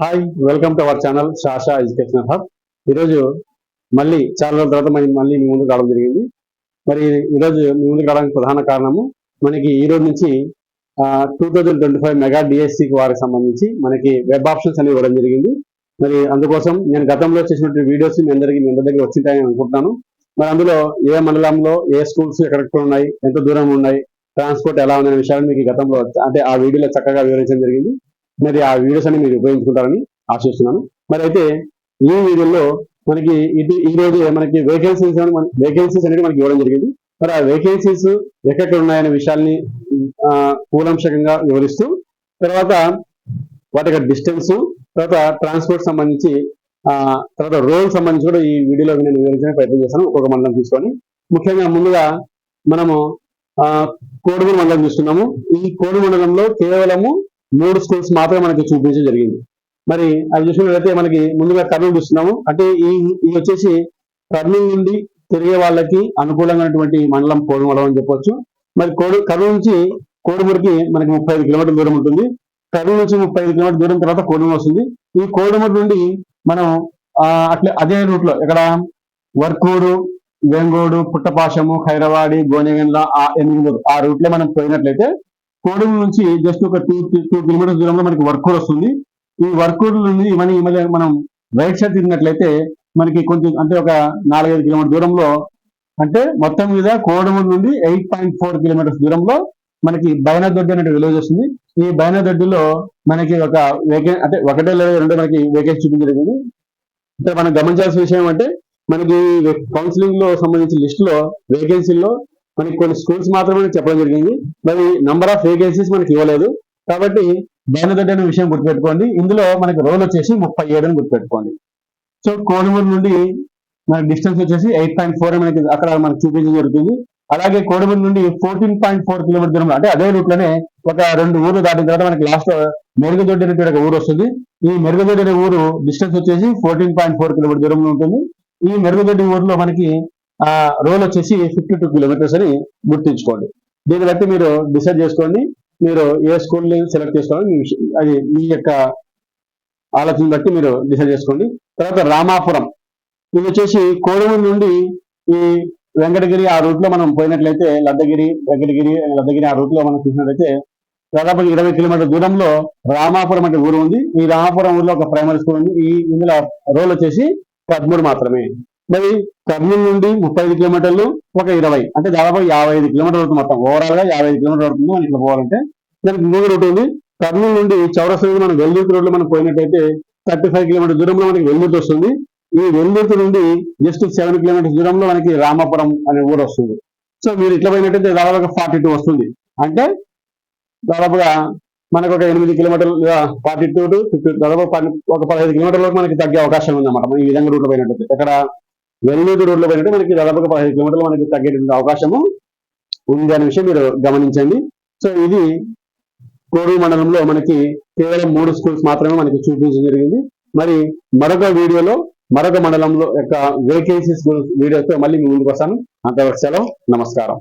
Hi welcome to our channel Shasha educational hub ఈరోజు మళ్ళీ చాలా రోజుల తర్వాత మనం మళ్ళీ మీ ముందుకు రావడం జరిగింది. మరి ఈరోజు మీ ముందుకు రావడానికి ప్రధాన కారణము మనకి ఈ రోజు నుంచి two thousand twenty five mega డిఎస్సికి వారికి సంబంధించి మనకి వెబ్ ఆప్షన్స్ అనేవి ఇవ్వడం జరిగింది. మరి అందుకోసం నేను గతంలో చేసినటువంటి వీడియోస్ మీ అందరికీ మీ అందరి దగ్గర వచ్చింటాయని అనుకుంటున్నాను. మరి అందులో ఏ మండలంలో ఏ స్కూల్స్ ఎక్కడెక్కడ ఉన్నాయి ఎంత దూరం ఉన్నాయి ట్రాన్స్పోర్ట్ ఎలా ఉందనే విషయాలు మీకు గతంలో అంటే ఆ వీడియోలో చక్కగా వివరించడం జరిగింది. మరి ఆ వీడియోస్ అన్ని మీరు ఉపయోగించుకుంటారని ఆశిస్తున్నాను. మరి అయితే ఈ వీడియోలో మనకి ఇది ఈ రోజు మనకి వేకెన్సీస్ వేకెన్సీస్ అనేది మనకి ఇవ్వడం జరిగింది. మరి ఆ వేకెన్సీస్ ఎక్కడెక్కడ ఉన్నాయనే విషయాల్ని కూలంశకంగా వివరిస్తూ తర్వాత వాటి యొక్క డిస్టెన్స్ తర్వాత ట్రాన్స్పోర్ట్ సంబంధించి ఆ తర్వాత రోల్ సంబంధించి కూడా ఈ వీడియోలో నేను వివరించడానికి ప్రయత్నం చేస్తాను. ఒక్కొక్క మండలం తీసుకొని. ముఖ్యంగా ముందుగా మనము ఆ కోడుమూరు మండలం చూస్తున్నాము. ఈ కోడు మండలంలో కేవలము మూడు స్కూల్స్ మాత్రమే మనకి చూపించడం జరిగింది. మరి అవి చూసినట్లయితే మనకి ముందుగా కర్నూలు చూస్తున్నాము అంటే ఈ ఇది వచ్చేసి కర్నూలు నుండి తిరిగే వాళ్ళకి అనుకూలమైనటువంటి మండలం కోడుమూలం అని చెప్పొచ్చు. మరి కోడు కర్నూలు నుంచి కోడుమూరుకి మనకి ముప్పై ఐదు కిలోమీటర్ల దూరం ఉంటుంది. కర్నూలు నుంచి ముప్పై ఐదు కిలోమీటర్ల దూరం తర్వాత కోడుమూరు వస్తుంది. ఈ కోడుమూరు నుండి మనం అట్లా అట్లే అదే రూట్లో ఇక్కడ వర్కూరు వేంగోడు పుట్టపాశము ఖైరవాడి గోనెగండ్ల ఆ ఎనిమిది ఆ రూట్లే మనం పోయినట్లయితే కోడూరు నుంచి జస్ట్ ఒక టూ టూ కిలోమీటర్స్ దూరంలో మనకి వర్కూర్ వస్తుంది. ఈ వర్కూర్ నుండి మన మధ్య మనం రైట్ సైడ్ తిరిగినట్లయితే మనకి కొంచెం అంటే ఒక నాలుగైదు కిలోమీటర్ దూరంలో అంటే మొత్తం మీద కోడమూరు నుండి ఎయిట్ పాయింట్ ఫోర్ కిలోమీటర్స్ దూరంలో మనకి బైనదొడ్డి అనే విలేజ్ వస్తుంది. ఈ బైనదొడ్డిలో మనకి ఒక వేకే అంటే ఒకటే లేదా రెండో మనకి వేకెన్సీ చూపించలేదు అంటే మనం గమనించాల్సిన విషయం అంటే మనకి కౌన్సిలింగ్లో సంబంధించిన లిస్ట్లో వేకెన్సీల్లో మనకి కొన్ని స్కూల్స్ మాత్రమే చెప్పడం జరిగింది. మరి నంబర్ ఆఫ్ వేకెన్సీస్ మనకి ఇవ్వలేదు. కాబట్టి బైనదొడ్డి అనే విషయం గుర్తుపెట్టుకోండి. ఇందులో మనకి రోల్ వచ్చేసి ముప్పై ఏడు అని గుర్తుపెట్టుకోండి. సో కోడుమూరు నుండి మన డిస్టెన్స్ వచ్చేసి ఎయిట్ పాయింట్ ఫోర్ మనకి అక్కడ మనకి చూపించడం జరుగుతుంది. అలాగే కోడమూరు నుండి ఫోర్టీన్ పాయింట్ ఫోర్ కిలోమీటర్ దూరంలో అంటే అదే రూట్లోనే ఒక రెండు ఊర్లు దాటిన తర్వాత మనకి లాస్ట్ మెరుగుదొడ్డి అనేటువంటి ఒక ఊరు వస్తుంది. ఈ మెరుగుదొడ్డి అనే ఊరు డిస్టెన్స్ వచ్చేసి ఫోర్టీన్ పాయింట్ ఫోర్ కిలోమీటర్ దూరంలో ఉంటుంది. ఈ మెరుగుదొడ్డి ఊర్లో మనకి ఆ రోల్ వచ్చేసి ఫిఫ్టీ టూ కిలోమీటర్స్ అని గుర్తించుకోండి. దీన్ని బట్టి మీరు డిసైడ్ చేసుకోండి. మీరు ఏ స్కూల్ని సెలెక్ట్ చేసుకోవాలి అది మీ యొక్క ఆలోచన బట్టి మీరు డిసైడ్ చేసుకోండి. తర్వాత రామాపురం. ఇది వచ్చేసి కోడమూరు నుండి ఈ వెంకటగిరి ఆ రూట్లో మనం పోయినట్లయితే లద్దగిరి వెంకటగిరి లద్దగిరి ఆ రూట్లో మనం చూసినట్లయితే దాదాపు ఇరవై కిలోమీటర్ల దూరంలో రామాపురం అంటే ఊరు ఉంది. ఈ రామాపురం ఊర్లో ఒక ప్రైమరీ స్కూల్ ఉంది. ఈ ఇందులో రోల్ వచ్చేసి పదమూడు మాత్రమే. మరి కర్నూలు నుండి ముప్పై ఐదు కిలోమీటర్లు ఒక ఇరవై అంటే దాదాపు యాభై ఐదు కిలోమీటర్లు అవుతుంది మొత్తం. ఓవరాల్గా యాభై ఐదు కిలోమీటర్లు అవుతుంది మనం ఇట్లా పోవాలంటే. దానికి ఇంకొక రూట్ ఉంది. కర్నూలు నుండి చౌరస్ నుండి మనం వెల్లూరు రోడ్లో మనం పోయినట్టయితే థర్టీ ఫైవ్ కిలోమీటర్ దూరంలో మనకి వెల్లూరు వస్తుంది. ఈ వెల్లూరు నుండి జస్ట్ సెవెన్ కిలోమీటర్స్ దూరంలో మనకి రామాపురం అనే ఊరు వస్తుంది. సో మీరు ఇట్లా పోయినట్టయితే దాదాపుగా ఫార్టీ టూ వస్తుంది. అంటే దాదాపుగా మనకు ఒక ఎనిమిది కిలోమీటర్లు ఫార్టీ టూ టు ఫిఫ్టీ దాదాపు ఒక పదహైదు కిలోమీటర్ల వరకు మనకి తగ్గే అవకాశం ఉందన్నమాట. మనం ఈ విధంగా రూట్లో పోయినట్టయితే. ఇక్కడ వెల్లూరు రోడ్లో పోయినట్టు మనకి దాదాపుగా పదిహేను కిలోమీటర్లు మనకి తగ్గేటువంటి అవకాశము ఉంది అనే విషయం మీరు గమనించండి. సో ఇది కోడూరు మండలంలో మనకి కేవలం మూడు స్కూల్స్ మాత్రమే మనకి చూపించడం జరిగింది. మరి మరొక వీడియోలో మరొక మండలంలో యొక్క వేకెన్సీస్ వీడియోతో మళ్ళీ మీ ముందుకు వస్తాను. అంతవరకు సెలవు. నమస్కారం.